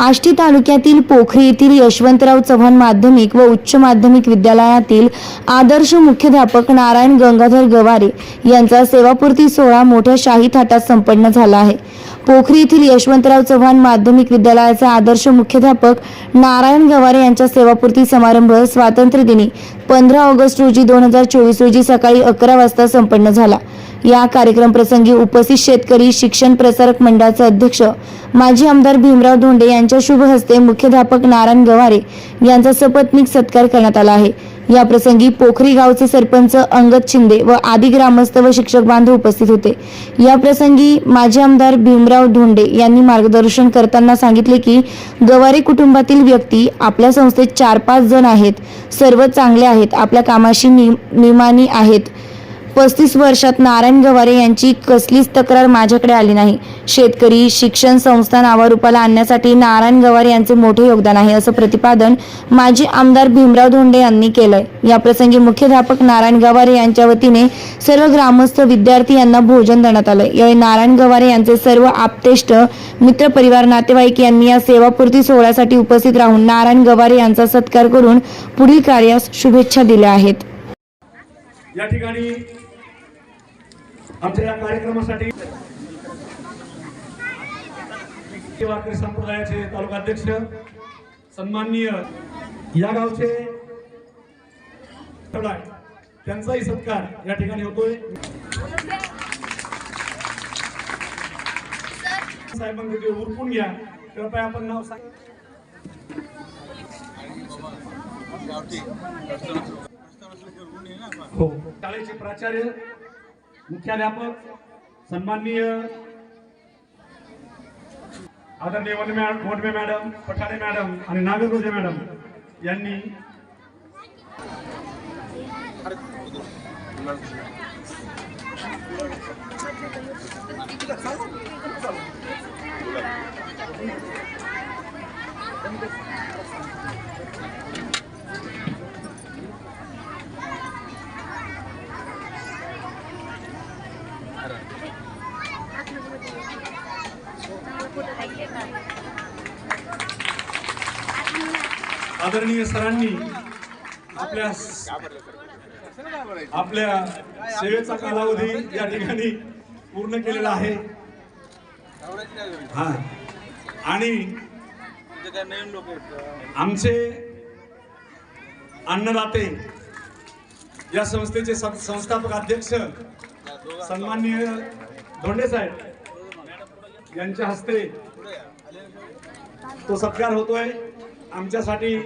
आष्टी तालुक्यातील पोखरी येथील यशवंतराव चव्हाण माध्यमिक व उच्च माध्यमिक विद्यालयातील आदर्श मुख्याध्यापक नारायण गंगाधर गवारे यांचा सेवापूर्ती सोहळा मोठ्या शाही थाटात संपन्न झाला आहे. पोखरी येथील यशवंतराव चव्हाण माध्यमिक विद्यालयाचे आदर्श मुख्याध्यापक नारायण गवारे यांच्या सेवापूर्ती समारंभ स्वातंत्र्य दिनी पंधरा ऑगस्ट रोजी दोन हजार चोवीस रोजी सकाळी अकरा वाजता संपन्न झाला. या कार्यक्रम प्रसंगी उपस्थित शेतकरी शिक्षण प्रसारक मंडळाचे अध्यक्ष माजी आमदार भीमराव धोंडे यांच्या शुभ हस्ते मुख्याध्यापक नारायण गवारे यांचा सपत्नीक सत्कार करण्यात आला आहे. या प्रसंगी पोखरी गावचे सरपंच अंगद शिंदे व आदी ग्रामस्थ व शिक्षक बांधव उपस्थित होते. या प्रसंगी माजी आमदार भीमराव धोंडे यांनी मार्गदर्शन करताना सांगितले की गवारे कुटुंबातील व्यक्ती आपल्या संस्थेत चार पाच जण आहेत. सर्व चांगले आहेत. आपल्या कामाशी नि- निमानी आहेत. पस्तीस वर्षात नारायण गवारे यांची कसलीच तक्रार माझ्याकडे आली नाही. शेतकरी शिक्षण संस्था नावारूपाला आणण्यासाठी नारायण गवारे यांचे मोठे योगदान आहे असं प्रतिपादन माजी आमदार भीमराव धोंडे यांनी केलंय. याप्रसंगी मुख्याध्यापक नारायण गवारे यांच्या वतीने सर्व ग्रामस्थ विद्यार्थी यांना भोजन देण्यात आलं यावेळी नारायण गवारे यांचे सर्व आप्तेष्ट मित्रपरिवार नातेवाईक यांनी या सेवापूर्ती सोहळ्यासाठी उपस्थित राहून नारायण गवारे यांचा सत्कार करून पुढील कार्यास शुभेच्छा दिल्या आहेत. या ठिकाणी आमच्या या कार्यक्रमासाठी वारकरी संप्रदायाचे तालुका अध्यक्ष सन्माननीय या गावचे त्यांचाही सत्कार या ठिकाणी होतोय. साहेबांनी ते उरकून घ्या. कृपया आपण नाव सांग हो. शाळेचे प्राचार्य मुख्याध्यापक सन्माननीय आदरणीय वनमे वनमे मॅडम पठारे मॅडम आणि नागरगोजे मॅडम यांनी आदरणीय सरांनी आपल्या आपल्या सेवेचा कालावधी या ठिकाणी पूर्ण केलेला आहे. हा. आणि आमचे अन्नदाते या संस्थेचे संस्थापक अध्यक्ष सन्माननीय धोंडे साहेब यांच्या हस्ते तो सत्कार होतोय. आमच्यासाठी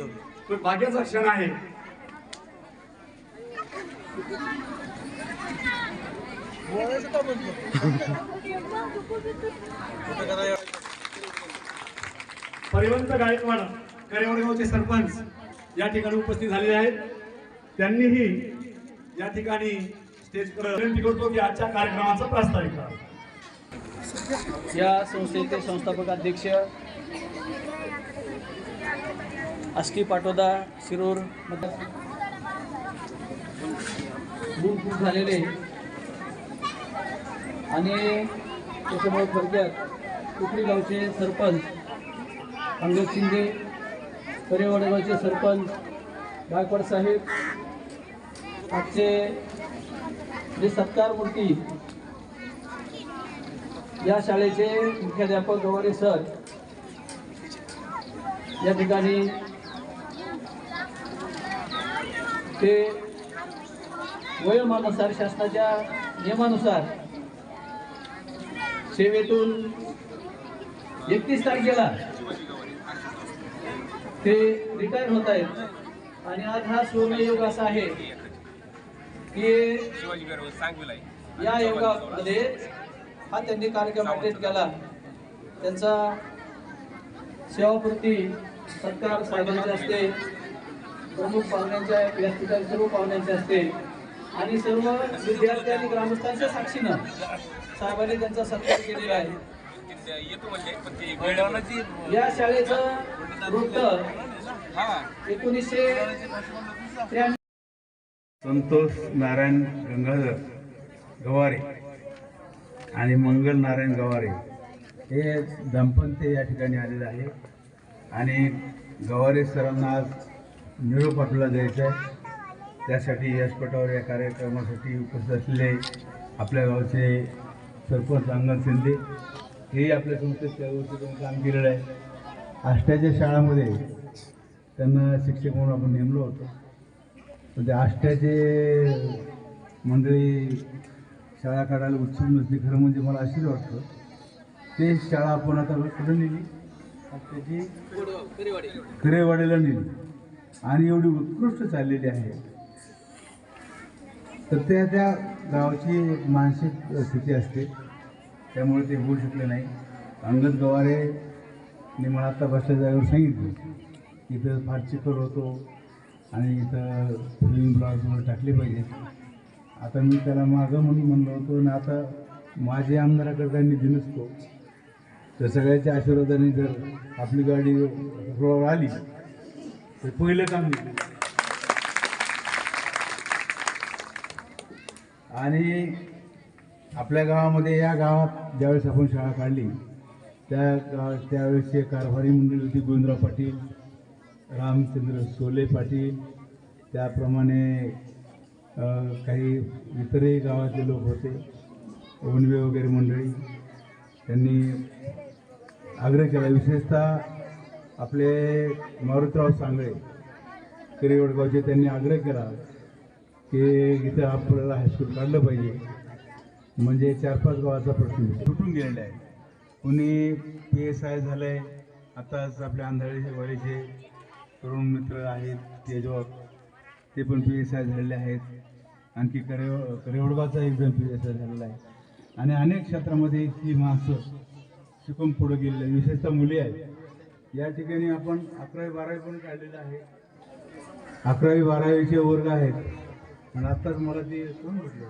तो भाग्याचा क्षण आहे. परिवंत गायकवाड करेवडगावचे सरपंच या ठिकाणी उपस्थित झालेले आहेत. त्यांनीही या ठिकाणी स्टेज विनंती करतो की आजच्या कार्यक्रमाचा प्रास्ताविक करा. या संस्थेचे संस्थापक अध्यक्ष आष्टी पाटोदा शिरूरमध्ये खूप झालेले. आणि त्याच्यामुळे थोडक्यात कुकडी गावचे सरपंच अंगद शिंदे करेवाडेगावचे सरपंच गायकवाड साहेब आजचे जे सत्कार मूर्ती या शाळेचे मुख्याध्यापक गवारे सर या ठिकाणी ते वयोमानानुसार शासनाच्या नियमानुसार सेवेतून एकतीस तारखेला ते रिटायर होत आहेत. आणि आज हा सुवर्णयोग असा आहे की या योगामध्ये हा त्यांनी कार्यक्रम अटेंड केला. त्यांचा सेवापूर्ती सत्कार साहेबांच्या हस्ते प्रमुख पाहुण्यांच्या ठिकाणी सर्व पाहुण्यांच्या हस्ते आणि सर्व विद्यार्थी आणि ग्रामस्थांच्या साक्षीनं साहेबांनी त्यांचा सत्कार केलेला आहे. या शाळेचं वृत्त एकोणीसशे त्र्याण्णव संतोष नारायण गंगाधर गवारे आणि मंगल नारायण गवारे हे दंपंती या ठिकाणी आलेले आहे आणि गवारे सरांना आज निरोप आपल्याला द्यायचा आहे. त्यासाठी व्यासपीठावर या कार्यक्रमासाठी उपस्थित असलेले आपल्या गावचे सरपंच अंगण शिंदे हेही आपल्या संस्थेत त्या वर्षी त्यांनी काम केलेलं आहे. आष्ट्याच्या शाळामध्ये त्यांना शिक्षक म्हणून आपण नेमलो होतो. पण ते आष्ट्याचे मंडळी शाळा काढायला उत्सुक नसते खरं म्हणजे मला अशीच वाटतं. ते शाळा आपण आता कुठं नेली? त्याची खरेवाडीला नेली. आणि एवढी उत्कृष्ट चाललेली आहे. तर त्या त्या गावाची मानसिक स्थिती असते. त्यामुळे ते होऊ शकले नाही. अंगद गवारे मी मला आत्ता बसल्या जागेवर सांगितलं इथं फार चिखल होतो आणि इथं फिल्म ब्लॉग टाकले पाहिजे. आता मी त्याला मागं म्हणून म्हणलो होतो आणि आता माझे आमदाराकडे निधी नसतो तर सगळ्याच्या आशीर्वादाने जर आपली गाडी रोडावर आली तर पहिलं काम आणि आपल्या गावामध्ये या गावात ज्यावेळेस आपण शाळा काढली त्या त्यावेळेसचे कारभारी मंडळी होती गोविंदराव पाटील रामचंद्र सोले पाटील त्याप्रमाणे काही इतरही गावातले लोक होते. ओनवे वगैरे मंडळी. त्यांनी आग्रह केला विशेषतः आपले मारुतराव सांगळे करिवडगावचे त्यांनी आग्रह केला की इथं आपल्याला हायस्कूल काढलं पाहिजे. म्हणजे चार पाच गावाचा प्रश्न सुटून गेलेला आहे. कोणी पी एस आय झालं आहे आताच आपल्या आंधळीचे वाडीचे तरुण मित्र आहेत तेजवर ते पण पी एस आय झालेले आहेत. आणखी करे करेवडबाचा एक जण झालेला आहे. आणि अनेक क्षेत्रामध्ये ही माणसं शिकून पुढे गेलेली आहे विशेषतः मुली आहेत. या ठिकाणी आपण अकरावी बारावी पण काढलेलं आहे. अकरावी बारावीचे वर्ग आहेत. आणि आत्ताच मला ते कोण म्हटलं?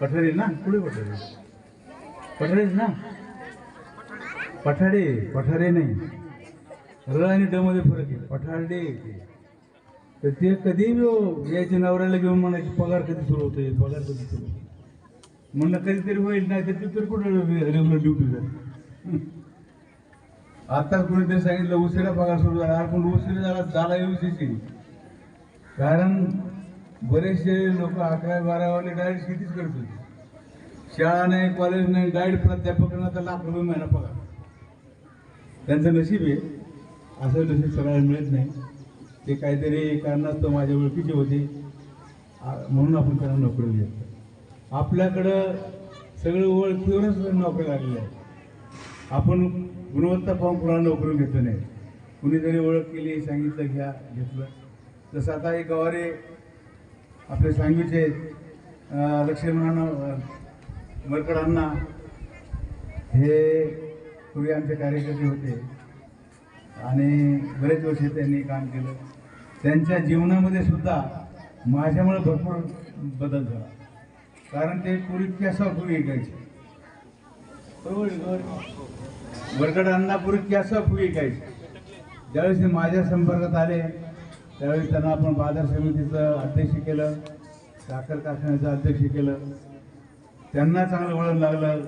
पठारे ना? पुढे पठारे? पठारेच ना? पठाडे पठारे नाही. र आणि ड मध्ये फरक आहे. पठाडे ते. तर ते कधी हो, यायचे नवऱ्याला घेऊन म्हणायचे पगार कधी सुरू होतोय? पगार कधी सुरू होते म्हणलं कधीतरी होईल नाही तर तिथे तर कुठं रेग्युलर ड्युटी जात आता कुणीतरी सांगितलं उशिरा पगार सुरू झाला. पण उशिरा झाला झाला येऊशी कारण बरेचसे लोक अकरा बारावाले डायरेक्ट शेतीच करत होते. शाळा नाही कॉलेज नाही डायरेक्ट प्राध्यापकांना तर लाख रुपये महिना पगार. त्यांचं नशीब आहे. असं नशीब सगळ्यांना मिळत नाही. ते काहीतरी कारणास्तव माझ्या ओळखीचे होते. आ- म्हणून आपण त्यांना नोकरी दिली. आपल्याकडं सगळं ओळखीवरच नोकरी लागली आहे. आपण गुणवत्ता पाहून कुणाला नोकरी घेतो नाही. कुणीतरी ओळख केली सांगितलं घ्या घेतलं. तसं आता हे गवारे आपले सांगवीचे लक्ष्मणांना मरकडांना हे पूर्वी आमचे कार्यकर्ते होते. आणि बरेच वर्ष त्यांनी काम केलं. त्यांच्या जीवनामध्ये सुद्धा माझ्यामुळे भरपूर बदल झाला. कारण ते पूर्वी कॅसा फुगे ऐकायचे बरोबर आहे, बरोबर पूर्वी कॅसा फुगे ऐकायचे ज्यावेळेस ते माझ्या संपर्कात आले त्यावेळी त्यांना आपण बाजार समितीचं अध्यक्ष केलं साखर कारखान्याचं अध्यक्ष केलं. त्यांना चांगलं वळण लागलं.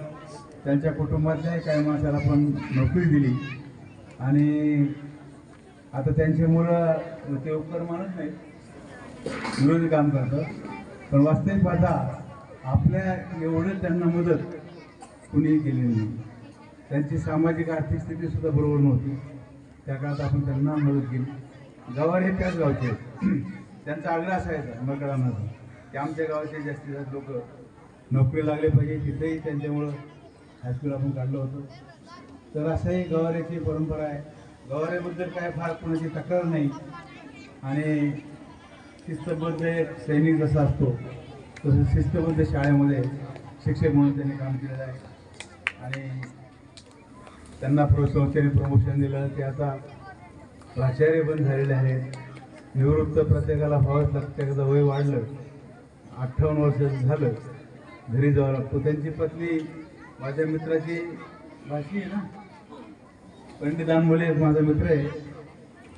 त्यांच्या कुटुंबातल्याही काही माणसाला आपण नोकरी दिली. आणि आता त्यांचे मुलं ते उपकार मानत नाही विरोधी काम करतात. पण वास्तविक पाहता आपल्या एवढं त्यांना मदत कुणीही केलेली नाही. त्यांची सामाजिक आर्थिक स्थिती सुद्धा बरोबर नव्हती. त्या काळात आपण त्यांना मदत केली. गावावर हे त्याच गावचे आहेत. त्यांचा आग्रह असायचा मकरांना की आमच्या गावाचे जास्तीत जास्त लोक नोकरी लागले पाहिजे तिथेही त्यांच्यामुळं हायस्कूल आपण काढलं होतं. तर असंही गवारीची परंपरा आहे. गवारेबद्दल काय फार कोणाची तक्रार नाही. आणि शिस्तबद्ध एक सैनिक जसा असतो तसं शिस्तबद्ध शाळेमध्ये शिक्षक म्हणून त्यांनी काम केलेलं आहे. आणि त्यांना प्रो संस्थेने प्रमोशन दिलं ते आता प्राचार्य पण झालेले आहेत. निवृत्त प्रत्येकाला व्हावंच लागतं एकदा वय वाढलं. अठ्ठावन्न वर्षाचं झालं घरी जावं लागतो. त्यांची पत्नी माझ्या मित्राची भाषी आहे ना पंडित दानभोले माझा मित्र आहे.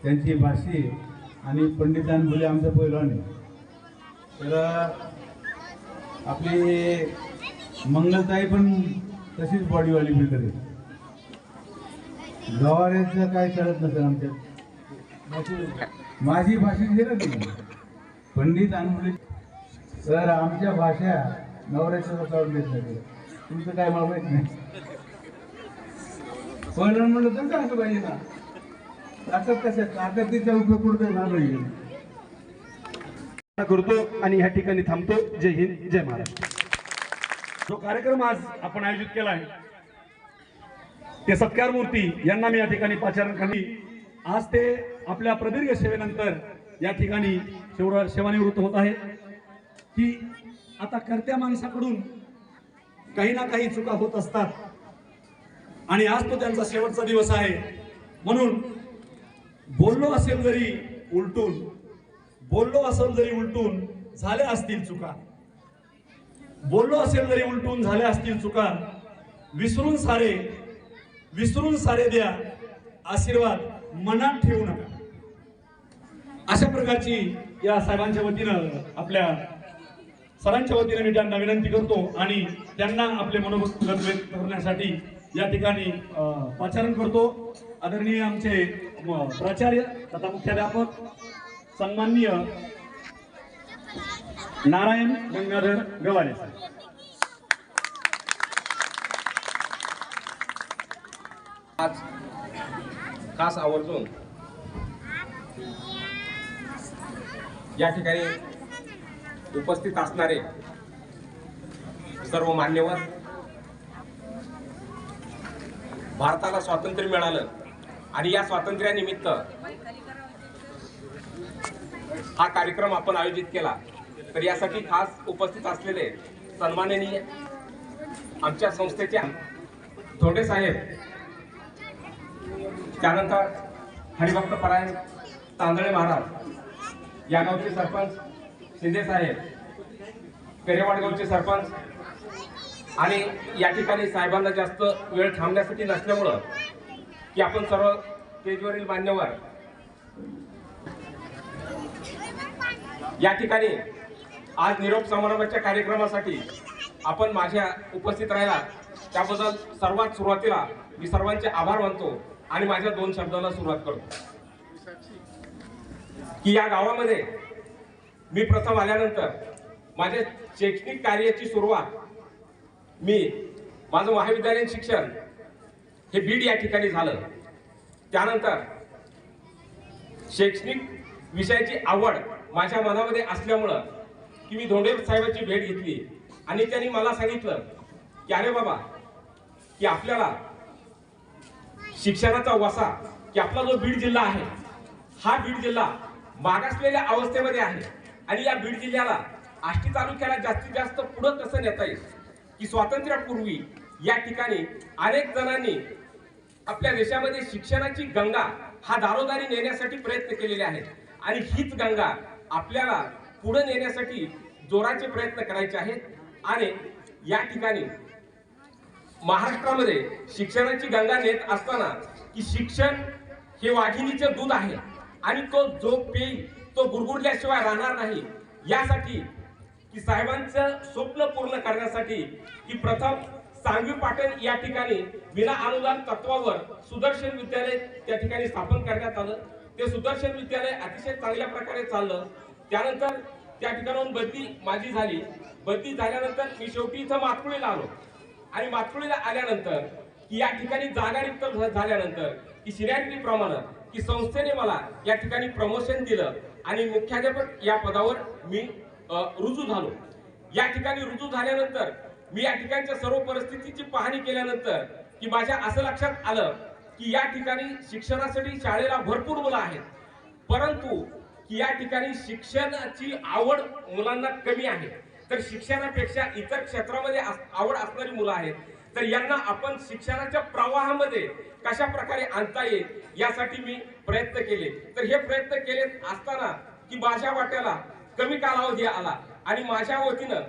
त्यांची भाषी आणि पंडित दानभोले आमचा पहिलवान आहे. तर आपली मंगलताई पण तशीच बॉडीवाली बिल्डर आहे. गवाऱ्याचं काय चालत नसेल आमच्या माझी भाषा दिलं तुम्ही पंडित दानभोले सर आमच्या भाषा नवऱ्याच्या चालून देत नाही तुमचं काय मला माहीत नाही. पहिलं म्हणलं तर काय पाहिजे ना आता कसं आता उपयोग कुठं झाला करतो आणि ह्या ठिकाणी थांबतो. जय हिंद जय महाराष्ट्र. जो कार्यक्रम आज आपण आयोजित केला आहे ते सत्कार मूर्ती यांना मी या ठिकाणी पाचारण करणे आज ते आपल्या प्रदीर्घ सेवेनंतर या ठिकाणी सेवा सेवानिवृत्त होत आहे की आता करत्या माणसाकडून काही ना काही चुका होत असतात. आणि आज तो त्यांचा शेवटचा दिवस आहे. म्हणून बोललो असेल जरी उलटून बोललो असेल जरी उलटून झाल्या असतील चुका. बोललो असेल जरी उलटून झाल्या असतील चुका विसरून सारे विसरून सारे द्या आशीर्वाद मनात ठेवू नका. अशा प्रकारची या साहेबांच्या वतीनं आपल्या सरांच्या वतीनं मी त्यांना विनंती करतो आणि त्यांना आपले मनोगत व्यक्त करण्यासाठी या ठिकाणी प्रचारण पाचारण करतो. आदरणीय आमचे प्राचार्य तथा मुख्याध्यापक सन्माननीय नारायण गंगाधर गवारे आज खास आवर्जून या ठिकाणी उपस्थित असणारे सर्व मान्यवर भारताला स्वातंत्र्य मिळालं. आणि या स्वातंत्र्यानिमित्त हा कार्यक्रम आपण आयोजित केला. तर यासाठी खास उपस्थित असलेले सन्माननीय आमच्या संस्थेच्या थोडे साहेब त्यानंतर हरिभक्त परायण तांदळे महाराज या गावचे सरपंच शिंदे साहेब पेरेवाड गावचे सरपंच आणि या ठिकाणी साहेबांना जास्त वेळ थांबण्यासाठी नसल्यामुळं की आपण सर्व स्टेजवरील मान्यवर या ठिकाणी आज निरोप समारंभाच्या कार्यक्रमासाठी आपण माझ्या उपस्थित राहिला. त्याबद्दल सर्वात सुरुवातीला मी सर्वांचे आभार मानतो आणि माझ्या दोन शब्दाला सुरुवात करतो. की या गावामध्ये मी प्रथम आल्यानंतर माझ्या शैक्षणिक कार्याची सुरुवात मी माझं महाविद्यालयीन शिक्षण हे बीड या ठिकाणी झालं. त्यानंतर शैक्षणिक विषयाची आवड माझ्या मनामध्ये असल्यामुळं की मी धोंडे साहेबांची भेट घेतली आणि त्यांनी मला सांगितलं की अरे बाबा की आपल्याला शिक्षणाचा वसा की आपला जो बीड जिल्हा आहे हा बीड जिल्हा मागासलेल्या अवस्थेमध्ये आहे आणि या बीड जिल्ह्याला आष्टी तालुक्याला जास्तीत जास्त पुढं कसं नेता येईल? की स्वातंत्र्यापूर्वी या ठिकाणी अनेक जणांनी आपल्या देशामध्ये शिक्षणाची गंगा हा दारोदारी नेण्यासाठी प्रयत्न केलेले आहेत. आणि हीच गंगा आपल्याला पुढे नेण्यासाठी जोराचे प्रयत्न करायचे आहेत. आणि या ठिकाणी महाराष्ट्रामध्ये शिक्षणाची गंगा नेत असताना की शिक्षण हे वाघिणीचे दूध आहे. आणि तो जो पेईल तो गुरगुरल्याशिवाय राहणार नाही. यासाठी की साहेबांचं स्वप्न पूर्ण करण्यासाठी की प्रथम सांगवी पाटण या ठिकाणी विना अनुदान तत्वावर सुदर्शन विद्यालय त्या ठिकाणी स्थापन करण्यात आलं. ते सुदर्शन विद्यालय अतिशय चांगल्या प्रकारे चाललं. त्यानंतर त्या ठिकाणाहून बदली माझी झाली. बदली झाल्यानंतर मी शेवटी इथं मातकुळीला आलो. आणि मातकुळीला आल्यानंतर की या ठिकाणी जागा रिक्त झाल्यानंतर की सिनियरिटी प्रमाणे की संस्थेने मला या ठिकाणी प्रमोशन दिलं. आणि मुख्याध्यापक या पदावर मी रुजू झालो. या ठिकाणी रुजू झाल्यानंतर मी या ठिकाणच्या सर्व परिस्थितीची पाहणी केल्यानंतर की माझ्या असं लक्षात आलं की या ठिकाणी शिक्षणासाठी शाळेला भरपूर मुलं आहेत. परंतु की या ठिकाणी शिक्षणाची आवड मुलांना कमी आहे. तर शिक्षणापेक्षा इतर क्षेत्रामध्ये अस- आवड असणारी मुलं आहेत. तर यांना आपण शिक्षणाच्या प्रवाहामध्ये कशा प्रकारे आणता येईल यासाठी मी प्रयत्न केले. तर हे प्रयत्न केले असताना की माझ्या वाट्याला कमी कालावधी आला. आणि माझ्या वतीनं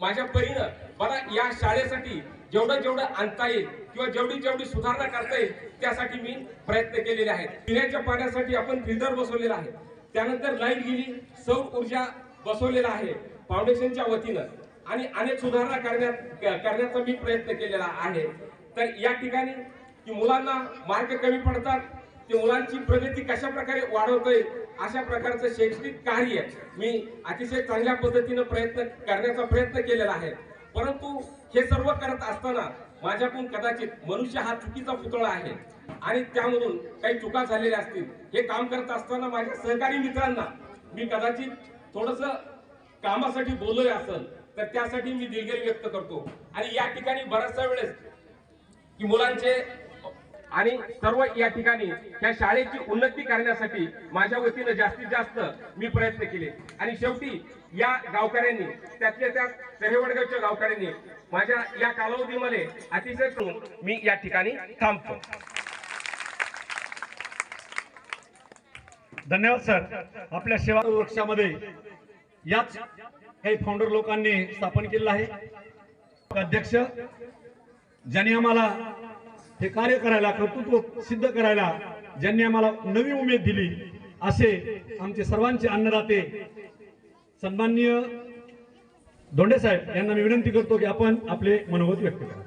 माझ्या परीनं मला या शाळेसाठी जेवढं जेवढं आणता येईल किंवा जेवढी जेवढी सुधारणा करता येईल त्यासाठी मी प्रयत्न केलेले आहेत. पिण्याच्या पाण्यासाठी आपण फिल्टर बसवलेला आहे. त्यानंतर लाइट गेली सौर ऊर्जा बसवलेला आहे फाउंडेशनच्या वतीनं. आणि अनेक सुधारणा करण्यात करण्याचा मी प्रयत्न केलेला आहे. तर या ठिकाणी की मुलांना मार्क कमी पडतात ते मुलांची प्रगती कशा प्रकारे वाढवता येईल अशा प्रकारचं शैक्षणिक कार्य मी अतिशय चांगल्या पद्धतीनं प्रयत्न करण्याचा प्रयत्न केलेला आहे. परंतु हे सर्व करत असताना माझ्याकडून कदाचित मनुष्य हा चुकीचा पुतळा आहे आणि त्यामधून काही चुका झालेल्या असतील. हे काम करत असताना माझ्या सहकारी मित्रांना मी कदाचित थोडस कामासाठी बोललोय असेल तर त्यासाठी मी दिलगिरी व्यक्त करतो. आणि या ठिकाणी बऱ्याचशा वेळेस की मुलांचे आणि सर्व या ठिकाणी त्या शाळेची उन्नती करण्यासाठी माझ्या वतीनं जास्तीत जास्त मी प्रयत्न केले. आणि शेवटी या गावकऱ्यांनी त्यातल्या त्या तरेवडगावच्या गावकऱ्यांनी माझ्या या कालावधीमध्ये अतिशय करून मी या ठिकाणी थांबतो. धन्यवाद सर. आपल्या सेवा वृक्षामध्ये याच काही फाउंडर लोकांनी स्थापन केलेलं आहे. अध्यक्ष ज्यांनी आम्हाला हे कार्य करायला कर्तृत्व सिद्ध करायला ज्यांनी आम्हाला नवी उमेद दिली असे आमचे सर्वांचे अन्नदाते सन्माननीय धोंडे साहेब यांना मी विनंती करतो की आपण आपले मनोगत व्यक्त करा.